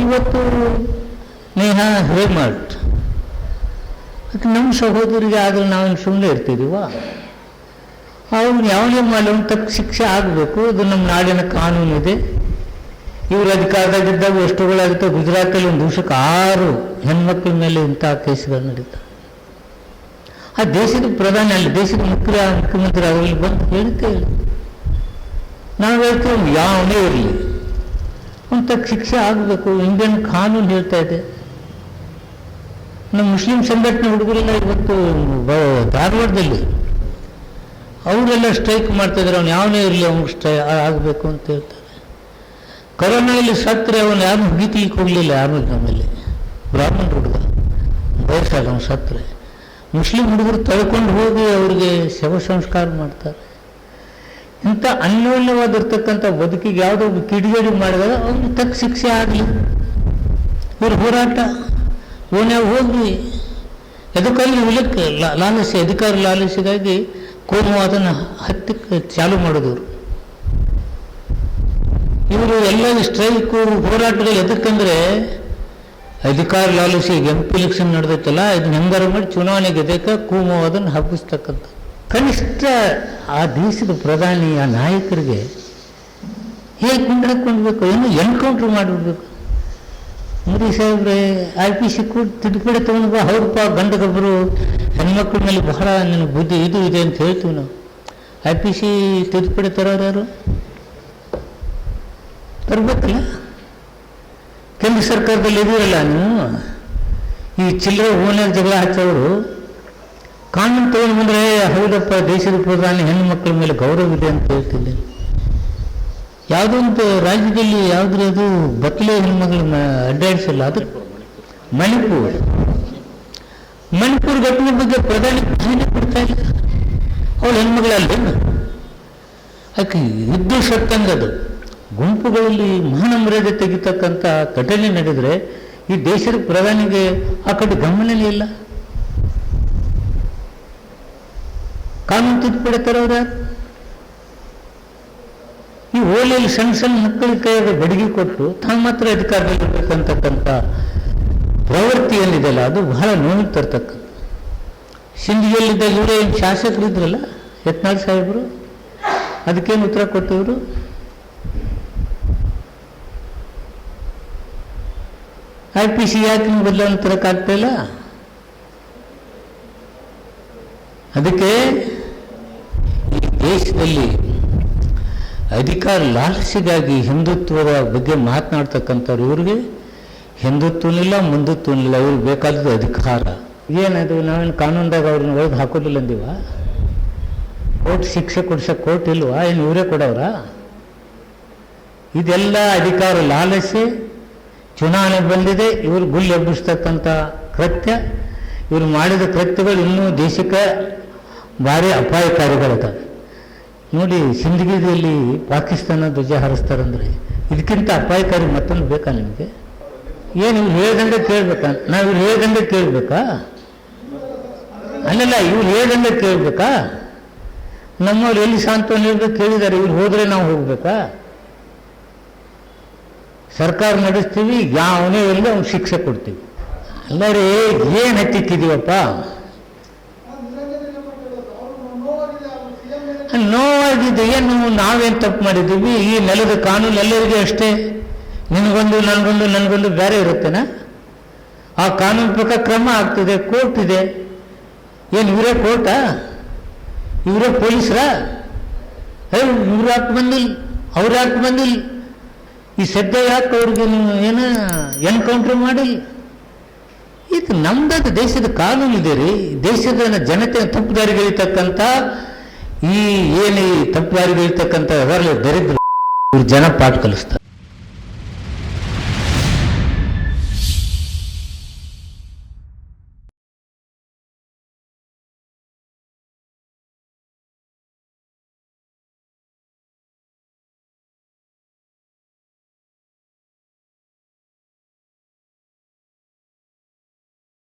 ಇವತ್ತು ನೇಹಾ ಹೇಮಟ್ ಅದು ನಮ್ಮ ಸಹೋದರಿಗೆ ಆದರೆ ನಾವು ಸುಮ್ಮನೆ ಇರ್ತಿದ್ದೀವ ಅವ್ನು ಯಾವನೇ ಮಾಡೋನು ತಪ್ಪು ಶಿಕ್ಷೆ ಆಗಬೇಕು ಅದು ನಮ್ಮ ನಾಡಿನ ಕಾನೂನು ಇದೆ. ಇವರು ಅಧಿಕಾರದಾಗಿದ್ದಾಗ ಎಷ್ಟುಗಳಾಗುತ್ತೆ ಗುಜರಾತಲ್ಲಿ ಒಂದು ದಿವಸಕ್ಕೆ ಆರು ಹೆಣ್ಮಕ್ಳ ಮೇಲೆ ಇಂಥ ಕೇಸ್ಗಳು ನಡೀತವೆ ಆ ದೇಶದ ಪ್ರಧಾನಿ ಅಲ್ಲಿ ದೇಶದ ಮುಖ್ಯ ಮುಖ್ಯಮಂತ್ರಿ ಅವರಲ್ಲಿ ಬಂದು ಹೇಳಿಕೆ ಹೇಳಿ ನಾವು ಹೇಳ್ತೀವಿ ಯಾವನೇ ಇರಲಿ. ಅವ್ನು ತಕ್ಕ ಶಿಕ್ಷೆ ಆಗಬೇಕು. ಇಂಡಿಯನ್ ಕಾನೂನು ಹೇಳ್ತಾ ಇದೆ. ನಮ್ಮ ಮುಸ್ಲಿಂ ಸಂಘಟನೆ ಹುಡುಗರೆಲ್ಲ ಇವತ್ತು ಧಾರವಾಡದಲ್ಲಿ. ಅವರೆಲ್ಲ ಸ್ಟ್ರೈಕ್ ಮಾಡ್ತಿದ್ದಾರೆ ಅವ್ನು ಯಾವನೇ ಇರಲಿ ಅವ್ನಿಗೆ ಸ್ಟ್ರೈ ಆಗಬೇಕು ಅಂತ ಹೇಳ್ತಾರೆ. ಕೊರೋನಾದಲ್ಲಿ ಸತ್ತರೆ ಅವನು ಯಾರು ಮುಗಿತಿಲಿಕ್ಕೆ ಕೊಡಲಿಲ್ಲ ಯಾರು ನಮ್ಮಲ್ಲಿ. ಬ್ರಾಹ್ಮಣ ಹುಡುಗ. ವಯಸ್ಸಾಗ ಅವನು ಸತ್ತರೆ. ಮುಸ್ಲಿಂ ಹುಡುಗರು ತಳ್ಕೊಂಡು ಹೋಗಿ ಅವರಿಗೆ ಶವ ಸಂಸ್ಕಾರ ಮಾಡ್ತಾರೆ. ಇಂಥ ಅನ್ಯೋನ್ಯವಾಗಿರ್ತಕ್ಕಂಥ ಬದುಕಿಗೆ ಯಾವುದೋ ಒಬ್ಬ ಕಿಡಿಗೇಡಿ ಮಾಡಿದಾಗ ಅವನು ತಕ್ಕ ಶಿಕ್ಷೆ ಆಗಲಿ. ಇವ್ರ ಹೋರಾಟ. ಓನ್ಯಾಗ ಹೋಗಿ ಎದಕ್ಕಲ್ಲಿ ಉಲಕ್ಕೆ ಲಾಲಸಿ, ಅಧಿಕಾರ ಅಧಿಕಾರ ಕೋಮು ಅದನ್ನು ಹತ್ತಕ್ಕೆ ಚಾಲು ಮಾಡಿದವರು. ಇವರು ಎಲ್ಲ ಸ್ಟ್ರೈಕು ಹೋರಾಟಗಳು ಎದಕ್ಕಂದ್ರೆ ಅಧಿಕಾರ ಲಾಲಸಿ ಎಂ ಪಿ ಎಲೆಕ್ಷನ್ ನಡೆದೈತಲ್ಲ, ಇದನ್ನ ಹೆಂಗಾರ ಮಾಡಿ ಚುನಾವಣೆ ಕೂಮು ಅದನ್ನು ಹಬ್ಬಿಸ್ತಕ್ಕಂಥ ಕನಿಷ್ಠ ಆ ದೇಶದ ಪ್ರಧಾನಿ ಆ ನಾಯಕರಿಗೆ ಹೇಗೆ ಗುಂಡು ಹಾಕ್ಕೊಂಡ್ಬೇಕು ಏನು ಎನ್ಕೌಂಟ್ರ್ ಮಾಡಿಬಿಡ್ಬೇಕು ಮೋದಿ ಸಾಹೇಬ್ರೆ ಐ ಪಿ ಸಿ ಕೂಡ ತಿದ್ದುಪಡಿ ತೊಗೊಂಡು ಹೌದಪ್ಪ, ಗಂಡಗೊಬ್ಬರು, ಹೆಣ್ಮಕ್ಳ ಮೇಲೆ ಬಹಳ ನನಗೆ ಬುದ್ಧಿ ಇದು ಇದೆ ಅಂತ ಹೇಳ್ತೀವಿ ನಾವು. ಐ ಪಿ ಸಿ ತಿದ್ದುಪಡಿ ತರೋರು ಯಾರು? ಕೇಂದ್ರ ಸರ್ಕಾರದಲ್ಲಿ ಇದೀರಲ್ಲ ನೀವು? ಈ ಚಿಲ್ಲರೆ ಓನ್ಯಾಗ ಜಗಳ ಹಚ್ಚೋರು ಕಾನೂನು ತಗೊಂಡು ಬಂದರೆ ಹೌದಪ್ಪ, ದೇಶದ ಪ್ರಧಾನಿ ಹೆಣ್ಣು ಮಕ್ಕಳ ಮೇಲೆ ಗೌರವ ಇದೆ ಅಂತ ಹೇಳ್ತಿದ್ದೆ. ಯಾವುದೋ ಒಂದು ರಾಜ್ಯದಲ್ಲಿ ಯಾವುದ್ರ ಅದು ಬತ್ತಲೆ ಹೆಣ್ಮಗಳನ್ನ ಅಡ್ಡಾಡಿಸಲ್ಲ. ಅದು ಮಣಿಪುರ್. ಮಣಿಪುರ್ ಘಟನೆ ಬಗ್ಗೆ ಪ್ರಧಾನಿ ಪ್ರಶ್ನೆ ಕೊಡ್ತಾ ಇಲ್ಲ. ಅವಳು ಹೆಣ್ಮಗಳಲ್ಲ ಆಕೆ ಇದ್ದು ಅದು. ಗುಂಪುಗಳಲ್ಲಿ ಮಾನ ಮರ್ಯಾದೆ ತೆಗಿತಕ್ಕಂಥ ಘಟನೆ ನಡೆದರೆ ಈ ದೇಶದ ಪ್ರಧಾನಿಗೆ ಆ ಕಡೆ ಗಮನನೇ ಇಲ್ಲ. ಕಾನೂನು ತಿದ್ದುಪಡಿ ಯಾರು ಈ ಓಲೆಯಲ್ಲಿ ಸಣ್ಣ ಸಣ್ಣ ಮಕ್ಕಳ ಕೈಯಾಗ ಬಡಿಗೆ ಕೊಟ್ಟು ತಮ್ಮ ಮಾತ್ರ ಅಧಿಕಾರದಲ್ಲಿರ್ತಕ್ಕಂಥ ಪ್ರವೃತ್ತಿ ಏನಿದೆಯಲ್ಲ, ಅದು ಬಹಳ ನೋವು ತರ್ತಕ್ಕಂಥ. ಸಿಂಧಿಯಲ್ಲಿದ್ದ ಇವರೇ ಏನು ಶಾಸಕರಿದ್ರಲ್ಲ ಯತ್ನಾಳ್ ಸಾಹೇಬರು, ಅದಕ್ಕೇನು ಉತ್ತರ ಕೊಟ್ಟವರು? ಐ ಪಿ ಸಿ ಯಾಕೆ ಬದಲಾವಣೆ ತರಕ್ಕಾಗ್ತಾ ಇಲ್ಲ? ಅದಕ್ಕೆ ಈ ದೇಶದಲ್ಲಿ ಅಧಿಕಾರ ಲಾಲಸಿಗಾಗಿ ಹಿಂದುತ್ವದ ಬಗ್ಗೆ ಮಾತನಾಡ್ತಕ್ಕಂಥವ್ರು ಇವ್ರಿಗೆ. ಹಿಂದುತ್ವನಿಲ್ಲ, ಮುಂದುತ್ವನಿಲ್ಲ, ಇವ್ರಿಗೆ ಬೇಕಾದದ್ದು ಅಧಿಕಾರ. ಏನದು, ನಾವೇನು ಕಾನೂನ್ದಾಗ ಅವ್ರನ್ನ ಒಳಗೆ ಹಾಕೋದಿಲ್ಲ ಅಂದಿವ? ಕೋರ್ಟ್ ಶಿಕ್ಷೆ ಕೊಡ್ಸೋ ಕೋರ್ಟ್ ಇಲ್ವಾ? ಏನು ಇವರೇ ಕೊಡೋರ ಇದೆಲ್ಲ ಅಧಿಕಾರ ಲಾಲಸಿ, ಚುನಾವಣೆ ಬಂದಿದೆ, ಇವರು ಗುಲ್ ಎಬ್ಬಿಸ್ತಕ್ಕಂಥ ಕೃತ್ಯ. ಇವರು ಮಾಡಿದ ಕೃತ್ಯಗಳು ಇನ್ನೂ ದೇಶಕ್ಕೆ ಭಾರಿ ಅಪಾಯಕಾರಿಗಳದಾವೆ ನೋಡಿ, ಸಿಂಧಗಿರಿಯಲ್ಲಿ ಪಾಕಿಸ್ತಾನ ಧ್ವಜ ಹಾರಿಸ್ತಾರಂದ್ರೆ ಇದಕ್ಕಿಂತ ಅಪಾಯಕಾರಿ ಮತ್ತೊಂದು ಬೇಕಾ ನಿಮಗೆ? ಏನು, ಇವ್ರು ಹೇಳ್ದಂಗೆ ಕೇಳ್ಬೇಕಾ? ನಾವು ಇವ್ರು ಹೇಳ್ದಂಗೆ ಕೇಳ್ಬೇಕಾ? ಅಲ್ಲಲ್ಲ, ಇವ್ರು ಹೇಳ್ದಂಗೆ ಕೇಳ್ಬೇಕಾ? ನಮ್ಮವ್ರು ಎಲ್ಲಿ ಸಾಂತ್ವನ ಹೇಳ್ಬೇಕು ಕೇಳಿದ್ದಾರೆ, ಇವ್ರು ಹೋದರೆ ನಾವು ಹೋಗ್ಬೇಕಾ? ಸರ್ಕಾರ ನಡೆಸ್ತೀವಿ, ಯಾವನೇ ಎಲ್ಲಿ ಅವ್ನು ಶಿಕ್ಷೆ ಕೊಡ್ತೀವಿ. ಅಲ್ಲರೇ, ಏನು ಹತ್ತಿಕ್ಕಿದೀವಪ್ಪ? ನೋವಾಗಿದೆ ಏನು ನಾವೇನು ತಪ್ಪು ಮಾಡಿದ್ದೀವಿ? ಈ ನೆಲದ ಕಾನೂನು ಎಲ್ಲರಿಗೂ ಅಷ್ಟೇ. ನಿನಗೊಂದು, ನನಗೊಂದು ನನಗೊಂದು ಬೇರೆ ಇರುತ್ತೇನಾ? ಆ ಕಾನೂನು ಪ್ರಕಾರ ಕ್ರಮ ಆಗ್ತದೆ, ಕೋರ್ಟ್ ಇದೆ. ಏನು ಇವರೇ ಕೋರ್ಟಾ? ಇವರೇ ಪೊಲೀಸರಾ? ಇವ್ರು ಯಾಕೆ ಬಂದಿಲ್ಲ? ಅವ್ರ ಯಾಕೆ ಬಂದಿಲ್ಲ? ಈ ಸದ್ಯ ಯಾಕೆ ಅವ್ರಿಗೆ ನೀವು ಏನು ಎನ್ಕೌಂಟ್ರ್ ಮಾಡಿಲ್ಲ? ಇದು ನಮ್ದಾದ ದೇಶದ ಕಾನೂನು ಇದೆ ರೀ. ದೇಶದ ಜನತೆ ತಪ್ಪು ದಾರಿಗಳಿರ್ತಕ್ಕಂಥ ಈ ಏನು ಈ ತಪ್ಪು ದಾರಿಗಳಿರ್ತಕ್ಕಂಥ ಅದರಲ್ಲಿ ದರಿದ್ರ ಇವ್ರು ಜನ ಪಾಠ ಕಲಿಸ್ತಾರೆ.